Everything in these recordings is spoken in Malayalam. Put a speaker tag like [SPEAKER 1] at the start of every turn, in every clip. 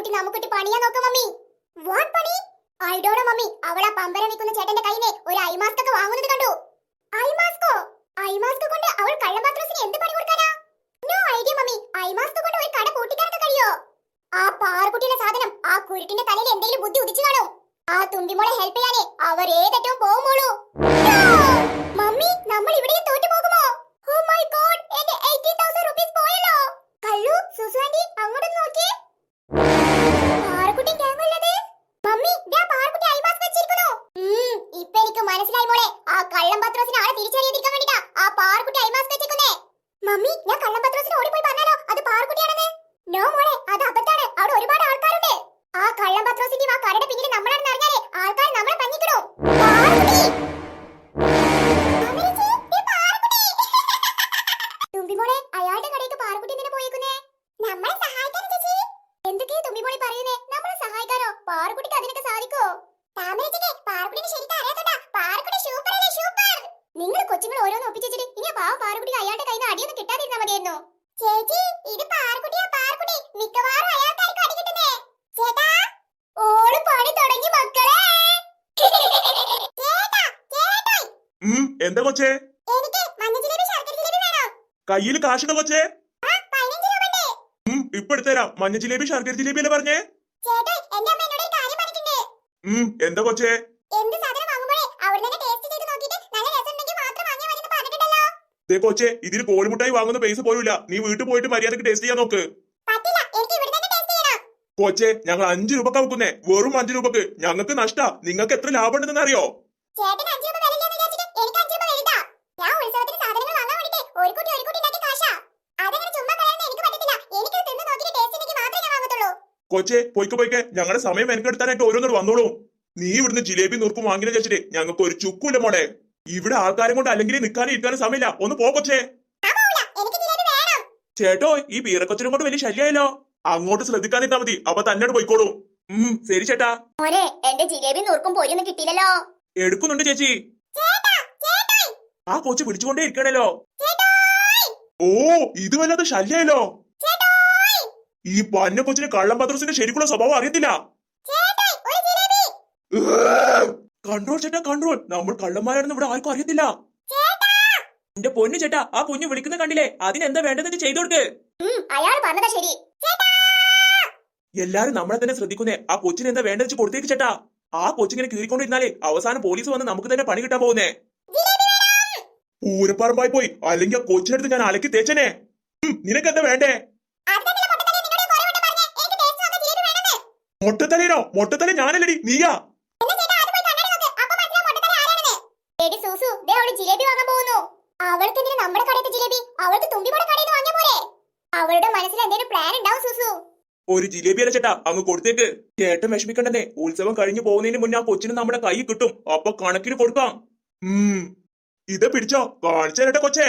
[SPEAKER 1] പാറക്കുട്ടി നമുക്കിട്ട് പണിയാ നോക്കാം മമ്മി. വാട്ട് പണി? ഐ ഡോണ്ട് മമ്മി അവള പമ്പരം നിൽക്കുന്ന ചേട്ടന്റെ കയ്യിൽ ഒരു ഐ മാസ്ക് ഒക്കെ വാങ്ങുന്നത് കണ്ടു. ഐ മാസ്കോ ഐ മാസ്ക് കൊണ്ട് അവൾ കള്ളപാത്രത്തിന് എന്ത് പണി കൊടുക്കാനാ? No idea mummy I mask കൊണ്ട് ഒരു കട പൂട്ടിക്കാനൊക്കെ കഴിയോ? ആ പാറക്കുട്ടിയുടെ സാധനം ആ കുരുട്ടിന്റെ തലയിൽ എന്തെങ്കിലും ബുദ്ധി ഉദിച്ചു കാണും. ആ തുമ്പിമോളെ ഹെൽപ്പ് ചെയ്യാനേ അവർ ഏതറ്റവും പോകുമ്പോളൂ മമ്മി നമ്മൾ ഇവിടെയും ചേച്ചി ഇത് പാറക്കുട്ടിയാ പാറക്കുട്ടി മിക്കവാറും അയാൾക്കായിരിക്കും അടി കിട്ടുന്നേ. ചേട്ടാ ഓൾ പണി തുടങ്ങി മക്കളെ. ചേട്ടാ ചേട്ടാ.
[SPEAKER 2] ഉം എന്താ കൊച്ചേ?
[SPEAKER 1] എനിക്ക് മഞ്ഞ ജിലേബി ശർക്കര ജിലേബി വേണം.
[SPEAKER 2] കയ്യിൽ കാശുണ്ടോ കൊച്ചേ?
[SPEAKER 1] ആ പതിനഞ്ച് രൂപ ഉണ്ട്.
[SPEAKER 2] ഉം ഇപ്പൊ എടുത്തുതരാം. മഞ്ഞ ജിലേബി ശർക്കര ജിലേബി അല്ലേ പറഞ്ഞേ?
[SPEAKER 1] എന്റെ അമ്മ എന്നോട് ഒരു കാര്യം പറഞ്ഞിട്ടുണ്ട്.
[SPEAKER 2] ഉം എന്താ കൊച്ചേ?
[SPEAKER 1] എന്ത് സാധനം
[SPEAKER 2] ദേ കൊച്ചേ ഇതിൽ കോഴിമുട്ടായി വാങ്ങുന്ന പൈസ പോലുമില്ല നീ വീട്ടിൽ പോയിട്ട് മര്യാദയ്ക്ക് ടേസ്റ്റ് ചെയ്യാൻ നോക്ക്. കൊച്ചേ ഞങ്ങൾ അഞ്ചു രൂപക്ക വെക്കുന്നേ. വെറും അഞ്ചു രൂപക്ക്. ഞങ്ങൾക്ക് നഷ്ടാ. നിങ്ങൾക്ക് എത്ര ലാഭം ഉണ്ടെന്ന് അറിയോ കൊച്ചെ പോയിക്ക് പൊയ്ക്ക്. ഞങ്ങളുടെ സമയം എനിക്കെടുത്താനായിട്ട് ഓരോന്നോട് വന്നോളൂ. നീ ഇവിടുന്ന് ജിലേബി നുറുക്കും വാങ്ങിനെ വെച്ചിട്ട് ഞങ്ങൾക്ക് ഒരു ചുക്കൂല മോളെ. ഇവിടെ ആൾക്കാരെ കൊണ്ട് അല്ലെങ്കിൽ നിൽക്കാനും ഇരിക്കാനും സമയമില്ല. ഒന്ന് പോ കൊച്ചേ.
[SPEAKER 1] ഞാൻ എനിക്ക് ജിലേബി വേണം
[SPEAKER 2] ചേട്ടോ ഈ ബീറക്കൊച്ചിനും കൊണ്ട് വലിയ ശല്യമായല്ലോ അങ്ങോട്ട് ശ്രദ്ധിക്കാതിരുന്നാ മതി. അപ്പൊ തന്നോട് പോയിക്കോളൂ. ഉം ശരി ചേട്ടാ.
[SPEAKER 1] മോനെ എന്റെ ജിലേബി നുറുക്കും കിട്ടിയില്ലല്ലോ.
[SPEAKER 2] എടുക്കുന്നുണ്ട് ചേച്ചി. ആ കൊച്ചു പിടിച്ചുകൊണ്ടേ ഇരിക്കണല്ലോ ഓ ഇത് വല്ലാതെ
[SPEAKER 1] ശല്യമായല്ലോ
[SPEAKER 2] ഈ പന്ന കൊച്ചിന് കള്ളം പത്രസിന്റെ ശരിക്കുള്ള സ്വഭാവം അറിയത്തില്ല. കൺട്രോൾ ചേട്ടാ കൺട്രോൾ നമ്മൾ കള്ളന്മാരാണെന്ന് ഇവിടെ ആർക്കും അറിയത്തില്ല. എന്റെ പൊന്നു ചേട്ടാ ആ കുഞ്ഞു വിളിക്കുന്ന കണ്ടില്ലേ? അതിനെന്താ വേണ്ടതെന്ന് ചെയ്തു കൊടുക്ക്.
[SPEAKER 1] അയാൾ പറഞ്ഞതാ ശരി.
[SPEAKER 2] എല്ലാരും നമ്മളെ തന്നെ ശ്രദ്ധിക്കുന്നേ. ആ കൊച്ചിന് എന്താ വേണ്ടത് വെച്ച് കൊടുത്തേക്ക് ചേട്ടാ. ആ കൊച്ചിങ്ങനെ കീറിക്കൊണ്ടിരുന്നാലേ അവസാനം പോലീസ് വന്ന് നമുക്ക് തന്നെ പണി കിട്ടാൻ പോകുന്നേ. പൂരപ്പറമ്പായി പോയി. അല്ലെങ്കിൽ ആ കൊച്ചിനടുത്ത് ഞാൻ അലക്കി തേച്ചനെ. നിനക്ക് എന്താ വേണ്ടേ?
[SPEAKER 1] അത് തന്നെയല്ലേ ഞാനല്ലടി നിന്നോട് കുറെ വട്ടം പറഞ്ഞേ എനിക്ക് ടേസ്റ്റ് നോക്കാൻ ജിലേബി വേണമെന്ന്
[SPEAKER 2] മൊട്ടത്തലേനോ മൊട്ടത്തല ഞാനല്ലടി നീയാ
[SPEAKER 1] എന്നാ ചേട്ടാ അത് പോയി കണ്ണട നോക്ക് അപ്പൊ മനസ്സിലാവും പൊട്ടത്തല ആരാണെന്ന് എടി സൂസു ദേ അവൾ ജിലേബി വാങ്ങാൻ പോകുന്നു. അവൾക്ക് എന്തിനാ നമ്മുടെ കടയിലെ ജിലേബി? അവൾക്ക് തുമ്പിയുടെ കടയിൽ നിന്ന് വാങ്ങിയ പോരെ. അവളുടെ മനസ്സിൽ എന്തെങ്കിലും പ്ലാൻ ഉണ്ടാവും സുസു.
[SPEAKER 2] ഒരു ജിലേബി അല്ല ചേട്ടാ അങ്ങ് കൊടുത്തേക്ക്. ചേട്ടൻ വിഷമിക്കണ്ടെന്നേ ഉത്സവം കഴിഞ്ഞു പോകുന്നതിന് മുന്നേ ആ കൊച്ചിന് നമ്മുടെ കൈ കിട്ടും. അപ്പൊ കണക്കിന് കൊടുക്കാം. ഉം. ഇത് പിടിച്ചോ? കാണിച്ചു തരട്ടെ കൊച്ചേ.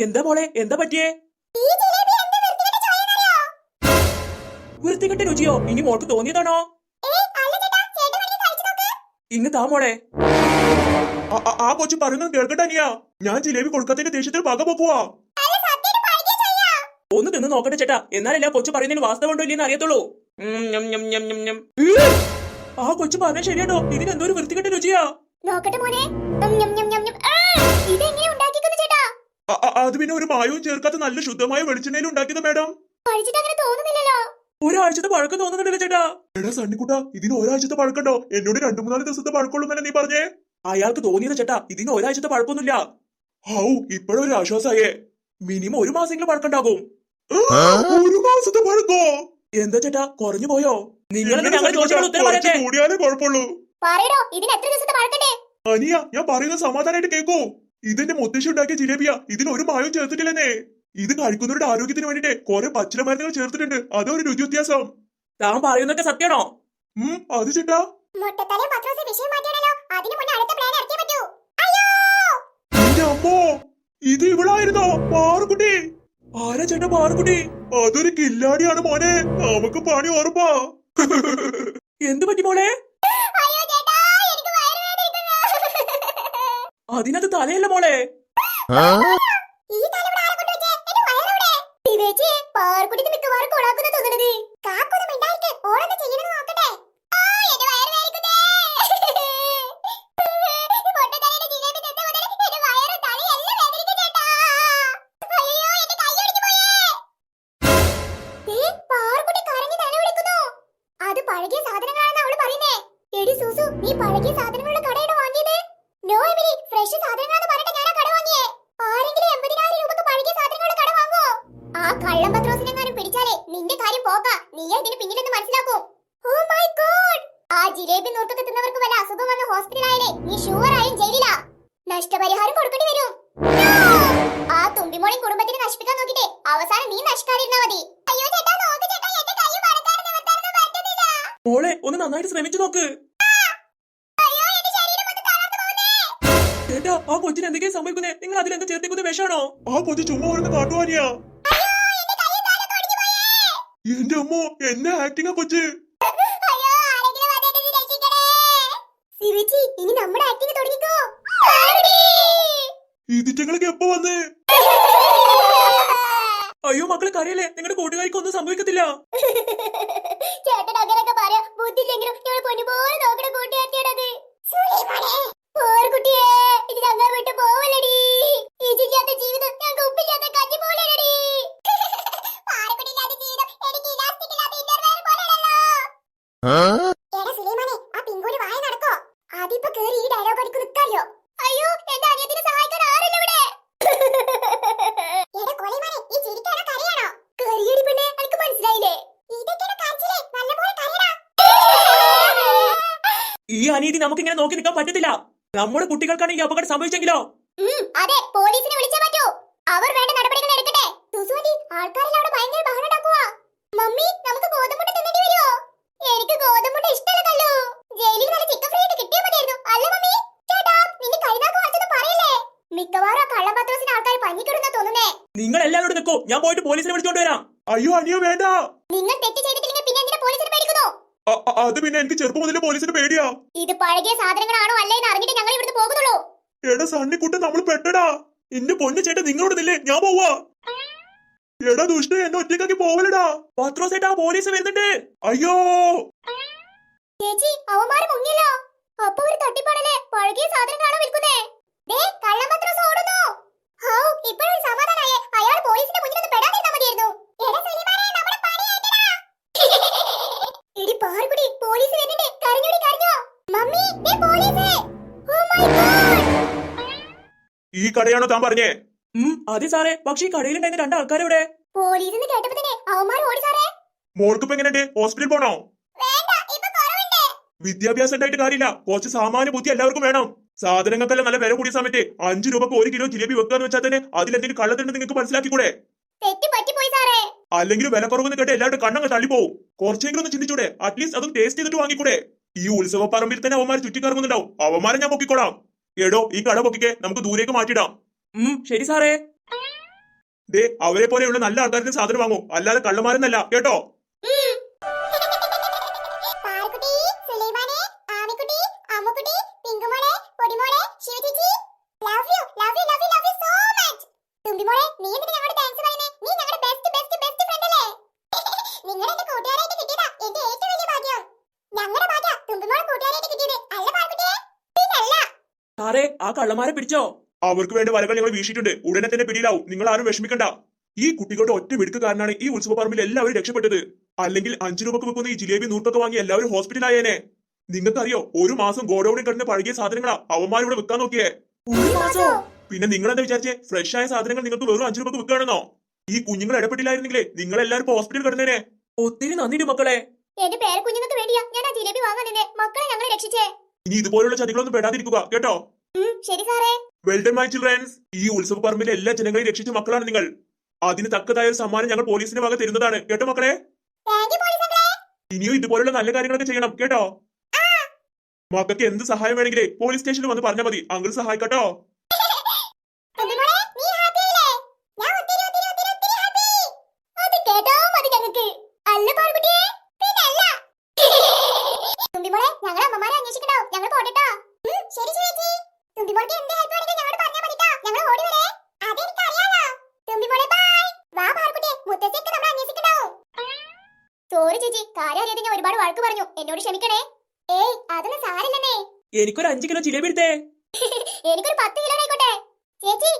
[SPEAKER 2] എന്താ മോളെ? എന്താ പറ്റിയേ?
[SPEAKER 1] വൃത്തികെട്ട
[SPEAKER 2] രുചിയോ? ഇനി മോൾക്ക് തോന്നിയതാണോ?
[SPEAKER 1] ഏയ്, അല്ല ചേട്ടാ, ചേട്ടൻ വേണമെങ്കിൽ കഴിച്ച് നോക്ക്.
[SPEAKER 2] ഇങ്ങ് താ മോളെ. ആ- കൊച്ചു പറയുന്നത് കേൾക്കട്ടെ അനിയാ ഞാൻ ജിലേബി കൊൽക്കത്തിന്റെ ദേഷ്യത്തിൽ പക
[SPEAKER 1] പോവാ.
[SPEAKER 2] ഒന്ന് തിന്ന് നോക്കട്ടെ ചേട്ടാ. എന്നാലല്ല കൊച്ചു പറയുന്നതിന് വാസ്തവമുണ്ടോ ഇല്ലെന്ന് അറിയത്തുള്ളൂ! ആ കൊച്ചു പറഞ്ഞ ശരിയാണോ? ഇതിന് എന്തോ ഒരു വൃത്തികെട്ട രുചിയാ. അത് പിന്നെ ഒരു മായവും ചേർക്കാത്ത നല്ല ശുദ്ധമായ വെളിച്ചെണ്ണയിൽ ഉണ്ടാക്കിയത് മാഡം.
[SPEAKER 1] കഴിച്ചിട്ട് അങ്ങനെ തോന്നുന്നില്ലല്ലോ.
[SPEAKER 2] ഒരാഴ്ചത്തെ പഴക്കം തോന്നുന്നുണ്ടല്ലോ ചേട്ടാ. എടാ സണ്ണിക്കുട്ട ഇതിന് ഒരാഴ്ചത്തെ പഴക്കണ്ടോ? എന്നോട് രണ്ടു മൂന്നാൽ ദിവസത്തെ പഴക്കമുള്ളൂ നീ പറഞ്ഞേ? അയാൾക്ക് തോന്നിയത് ചേട്ടാ ഇതിന് ഒരാഴ്ചത്തെ പഴക്കൊന്നുമില്ല ഹൗ ഒരു ആശ്വാസായേ. മിനിമം ഒരു മാസമെങ്കിലും പഴക്കണ്ടാകും ഒരു മാസത്തെ പഴക്കോ? എന്താ ചേട്ടാ കുറഞ്ഞു പോയോ? നിങ്ങൾ കൂടിയാലേ കുഴപ്പമുള്ളൂ.
[SPEAKER 1] പറയടോ ഇതിന് എത്ര ദിവസത്തെ പഴക്കണ്ടേ?
[SPEAKER 2] അനിയ ഞാൻ പറയുന്നത് സമാധാനമായിട്ട് കേക്കോ. ഇതിന്റെ മുത്തശ്ശി ഉണ്ടാക്കിയ ജിലേബിയ. ഇതിന് ഒരു മായവും ചേർത്തിട്ടില്ലെന്നേ. ഇത് കഴിക്കുന്നവരുടെ ആരോഗ്യത്തിന് വേണ്ടിട്ട് കുറെ പച്ചില മരുന്നുകൾ ചേർത്തിട്ടുണ്ട്. അതൊരു രുചി വ്യത്യാസം താൻ പറയുന്നൊക്കെ സത്യമാണോ? ഉം അത് ചേട്ടാ. അമ്മോ ഇത് ഇവളായിരുന്നോ? പാറുകുട്ടി. ആരാ ചേട്ടാ പാറുകുട്ടി? അതൊരു കില്ലാടിയാണ് മോനെ. നമുക്ക് പണി ഉറപ്പാ എന്ത് പറ്റി മോളെ?
[SPEAKER 1] അയ്യോ ചേട്ടാ എനിക്ക് വയറുവേദന എടുക്കുന്നു
[SPEAKER 2] അതിനകത്ത് തലയല്ല മോളെ.
[SPEAKER 1] പാർക്കുട്ടിക്ക് മിക്കവാറും കൊളാക്കുന്ന തോന്നുന്നത് കാക്കൊന്നും മിണ്ടായിട്ട് ഓളൊന്ന് ചെയ്യണമെന്ന് നോക്കട്ടെ. അത് പഴകിയ സാധനങ്ങളാണെന്ന് അവൾ പറയുന്നേ. എടി സൂസു നീ പഴകിയ സാധനങ്ങളുടെ തുമ്പിമോളിൻ കുടുംബത്തിന് നശിപ്പിക്കാൻ നോക്കിട്ടേ അവസാനം നീ നശിക്കാതിരുന്നാ മതി. അയ്യോ ചേട്ടാ നോക്ക് ചേട്ടാ എന്റെ കൈ നിവർത്താനൊന്നും പറ്റുന്നില്ല.
[SPEAKER 2] മോളെ ഒന്ന് നന്നായിട്ട് ശ്രമിച്ചു നോക്ക്.
[SPEAKER 1] അയ്യോ എന്റെ ശരീരം മൊത്തം തളർന്നു പോകുന്നേ
[SPEAKER 2] ചേട്ടാ ആ കൊച്ചിന് എന്തൊക്കെയാ സംഭവിക്കുന്നേ? നിങ്ങൾ അതിലെന്താ ചേർത്തിക്കുന്ന വിഷാണോ ആ കൊച്ചു ചുമ്മാ ഓരോന്ന് കാട്ടുവാനിയാ.
[SPEAKER 1] അയ്യോ എന്റെ കൈ ഒടിഞ്ഞു പോയേ
[SPEAKER 2] എന്റെ അമ്മോ എന്നെ ആക്ടിങ് ആ കൊച്ച്.
[SPEAKER 1] അയ്യോ ആരെങ്കിലും വന്ന് എന്നെ രക്ഷിക്കണേ. സിവിച്ചി ഇനി നമ്മുടെ ആക്ടിങ് തുടങ്ങിക്കോ. പാറുടി.
[SPEAKER 2] ഇതിറ്റങ്ങളൊക്കെ എപ്പോ വന്ന്? അയ്യോ മക്കളെ കരയല്ലേ? നിങ്ങളുടെ കൂട്ടുകാർക്ക് ഒന്നും സംഭവിക്കത്തില്ല.
[SPEAKER 1] ചേട്ടൻ അങ്ങനെയൊക്കെ പറയാ. ബുദ്ധിയില്ലെങ്കിലും ഞങ്ങൾ പൊന്നുപോലെ നോക്കണ കൂട്ടുകാരിയാണത്.
[SPEAKER 2] അനീതി നമുക്ക് ഇങ്ങനെ നോക്കി നിൽക്കാൻ പറ്റത്തില്ല. നമ്മുടെ കുട്ടികൾക്കാണ് ഈ അപകടം സംഭവിച്ചെങ്കിലോ?
[SPEAKER 1] അതെ പോലീസിനെ വിളിച്ചേ പറ്റൂ. അവർ വേണ്ട നടപടികൾ എടുക്കട്ടെ. സുസുമതി ആൾക്കാരെല്ലാം അവിടെ ഭയങ്കര ബഹളം ഉണ്ടാക്കുവാ. മമ്മി നമുക്ക് ഗോതമ്പുണ്ട തിന്നേണ്ടി വരുമോ എനിക്ക് ഗോതമ്പുണ്ട ഇഷ്ടമല്ലല്ലോ ജയിലിൽ നല്ല ചിക്കൻ ഫ്രൈ ആയിട്ട് കിട്ടിയാൽ മതിയായിരുന്നു. അല്ല മമ്മി. ചേട്ടാ നിന്റെ കൈനാക്ക് വാങ്ങിച്ചൊന്നും പറയല്ലേ? മിക്കവാറും ആ കള്ളപത്രോസിന് ആൾക്കാർ പഞ്ഞിക്കിടുന്ന തോന്നുന്നേ.
[SPEAKER 2] നിങ്ങൾ എല്ലാവരോടും നിൽക്കൂ ഞാൻ പോയിട്ട് പോലീസിനെ വിളിച്ചോണ്ട് വരാം. അയ്യോ അനിയോ വേണ്ട.
[SPEAKER 1] നിങ്ങൾ
[SPEAKER 2] അത് പിന്നെ എനിക്ക് ചെറുപ്പം മുതലേ പോലീസിന് പേടിയാ.
[SPEAKER 1] ഇത് പഴകിയ സാധനങ്ങളാണോ അല്ലേ എന്ന് അറിഞ്ഞിട്ട് ഞങ്ങൾ ഇവിടുന്ന് പോകുന്നുള്ളൂ.
[SPEAKER 2] എടാ സണ്ണിക്കുട്ട നമ്മൾ പെട്ടടാ. എന്റെ പൊന്നു ചേട്ടൻ നിങ്ങളോട് നില്ലേ? ഞാൻ പോവാ. എടാ ദുഷ്ട എന്നെ ഒറ്റയ്ക്കാക്കി പോവലടാ പത്രോസേട്ടാ പോലീസ് വരുന്നുണ്ട്. അയ്യോ.
[SPEAKER 1] ചേച്ചി അവന്മാര് മുങ്ങിയല്ലോ. അപ്പൊ ഒരു തട്ടിപ്പാണല്ലേ? പഴകിയ സാധനങ്ങളാണോ
[SPEAKER 2] കടയാണോ താൻ പറഞ്ഞേ? ഉം അതെ സാറേ. പക്ഷെ ഈ കടയിലുണ്ടായിരുന്ന രണ്ട് ആൾക്കാരെവിടെ
[SPEAKER 1] പോലീസ് കേട്ടപ്പോ തന്നെ അവന്മാർ ഓടി സാറേ.
[SPEAKER 2] മോൾക്കിപ്പോ എങ്ങനെയുണ്ട്? ഹോസ്പിറ്റലിൽ പോണോ?
[SPEAKER 1] വേണ്ട ഇപ്പൊ കുറവുണ്ട്.
[SPEAKER 2] വിദ്യാഭ്യാസം ഉണ്ടായിട്ട് കാര്യമില്ല. കുറച്ച് സാമാന്യ ബുദ്ധി എല്ലാവർക്കും വേണം. സാധനങ്ങൾക്കെല്ലാം നല്ല വില കൂടിയ സമയത്ത് അഞ്ചു രൂപക്ക് ഒരു കിലോ ജിലേബി വെക്കാന്ന് വെച്ചാൽ തന്നെ അതിലെന്തെങ്കിലും കള്ളത്തിന് നിങ്ങൾക്ക് മനസ്സിലാക്കിക്കൂടെ? അല്ലെങ്കിൽ വില കുറവെന്ന് കേട്ട് എല്ലാവരുടെ കണ്ണങ്ങ് തള്ളിപ്പോവും. കുറച്ചെങ്കിലും ഒന്ന് ചിന്തിച്ചൂടെ. അറ്റ്ലീസ്റ്റ് അതും ടേസ്റ്റ് ചെയ്തിട്ട് വാങ്ങിക്കൂടെ? ഈ ഉത്സവ പറമ്പിൽ തന്നെ അവന്മാർ ചുറ്റിക്കറങ്ങുന്നുണ്ടാവും. അവന്മാരെ ഞാൻ പൊക്കിക്കോളാം എടോ ഈ കട പൊക്കിക്കെ. നമുക്ക് ദൂരേക്ക് ശരി സാറേ. ദേ അവരെ പോലെയുള്ള നല്ല ആൾക്കാർക്ക് സാധനം വാങ്ങൂ. അല്ലാതെ കള്ളമാരെന്നല്ല കേട്ടോ?
[SPEAKER 1] പാറക്കുട്ടി സുലൈമാനെ ആമിക്കുട്ടി അമ്മുക്കുട്ടി പിങ്കുമോളെ പൊടിമോളെ ശിവചേച്ചി. Love you love you love you so much തുമ്പിമോളെ നീ എന്തിനാ ഞങ്ങളുടെ താങ്ക്സ് പറയുന്നേ? നീ ഞങ്ങളുടെ ബെസ്റ്റ് ബെസ്റ്റ് ബെസ്റ്റ് ഫ്രണ്ട് അല്ലേ? നിങ്ങൾ എന്റെ കിട്ടിയതാ എന്റെ ഏറ്റവും വലിയ ഭാഗ്യം. ഞങ്ങളുടെ ഭാഗ്യ തുമ്പിമോളെ കൂട്ടുകാരായിട്ട് കിട്ടിയത്. അല്ല പാറക്കുട്ടിയെ? പിന്നല്ല.
[SPEAKER 2] സാറേ ആ കള്ളമാരെ പിടിച്ചോ? അവർക്ക് വേണ്ട വലകൾ ഞങ്ങൾ വീശിയിട്ടുണ്ട്. ഉടനെ തന്നെ പിടിയിലാവും. നിങ്ങൾ ആരും വിഷമിക്കണ്ട. ഈ കുട്ടികളുടെ ഒറ്റ വിടുക്ക് കാരണമാണ് ഈ ഉത്സവ പറമ്പിൽ എല്ലാവരും രക്ഷപ്പെട്ടത്. അല്ലെങ്കിൽ അഞ്ചു രൂപക്ക് വെക്കുന്ന ഈ ജിലേബി നൂറ്റൊക്കെ വാങ്ങി എല്ലാവരും ഹോസ്പിറ്റലായേനെ നിങ്ങൾക്കറിയോ ഒരു മാസം ഗോഡൌണിൽ കിടന്ന് പഴകിയ സാധനങ്ങളാ അവന്മാർ ഇവിടെ വിൽക്കാൻ നോക്കിയേ? പിന്നെ നിങ്ങൾ എന്താ വിചാരിച്ചേ? ഫ്രഷ് ആയ സാധനങ്ങൾ നിങ്ങൾക്ക് വെറും അഞ്ചു രൂപക്ക് വെക്കുകയാണെന്നോ ഈ കുഞ്ഞുങ്ങൾ ഇടപെട്ടില്ലായിരുന്നെങ്കിലേ നിങ്ങൾ എല്ലാവരും ഹോസ്പിറ്റലിൽ കിടന്നേനെ. ഒത്തിരി നന്ദിയുണ്ട് മക്കളെ.
[SPEAKER 1] എന്റെ പേരെ കുഞ്ഞുങ്ങൾക്ക് വേണ്ടിയാ ഞാൻ ആ ജിലേബി വാങ്ങാൻ മക്കളെ ഞങ്ങളെ രക്ഷിച്ചേ.
[SPEAKER 2] ഇനി ഇതുപോലുള്ള ചതികളൊന്നും പെടാതിരിക്കുക കേട്ടോ?
[SPEAKER 1] ശരി സാറേ.
[SPEAKER 2] മൈ ചിൽഡ്രൻസ് ഈ ഉത്സവ പറമ്പിലെ എല്ലാ ജനങ്ങളെയും രക്ഷിച്ച മക്കളാണ് നിങ്ങൾ. അതിന് തക്കതായ ഒരു സമ്മാനം ഞങ്ങൾ പോലീസിന്റെ വക തരുന്നതാണ്. കേട്ടോ മക്കളെ? ഇനിയും ഇതുപോലുള്ള നല്ല കാര്യങ്ങളൊക്കെ ചെയ്യണം. കേട്ടോ? മക്കൾക്ക് എന്ത് സഹായം വേണമെങ്കിലേ പോലീസ് സ്റ്റേഷനിൽ വന്ന് പറഞ്ഞാൽ മതി. അങ്കിൾ സഹായിക്കട്ടോ
[SPEAKER 1] തുമ്പിമോളെ, നീ happy അല്ലേ? ഞാൻ ഒത്തിരി, ഒത്തിരി, ഒത്തിരി, ഒത്തിരി happy. അത് കേട്ടോ മതി ഞങ്ങക്ക്. അല്ല പാറുക്കുട്ടിയെ? പിന്നല്ല. തുമ്പിമോളെ, ഞങ്ങളെ അമ്മമാരെ അന്വേഷിക്കണോ? ഞങ്ങൾ പോട്ടെട്ടോ. ഉം, ശരി ചേച്ചി. തുമ്പിമോൾക്ക് എന്ത് help വേണമെങ്കിലും ഞങ്ങളോട് പറഞ്ഞാ മതിട്ടോ. ഞങ്ങൾ ഓടി വരേ. അതെനിക്കറിയാലോ. തുമ്പിമോളെ, bye. വാ പാറുക്കുട്ടിയെ, മുത്തശ്ശിയൊക്കെ നമ്മളെ സോറി ചേച്ചി കാര്യം അറിയാതെ ഞാൻ ഒരുപാട് വഴക്ക് പറഞ്ഞു. എന്നോട് ക്ഷമിക്കണേ. ഏയ് അതൊന്നും സാരല്ലേ
[SPEAKER 2] എനിക്കൊരു അഞ്ചു കിലോ ജിലേബി എടുത്തേ.
[SPEAKER 1] എനിക്കൊരു പത്ത് കിലോ ആയിക്കോട്ടെ. ചേച്ചി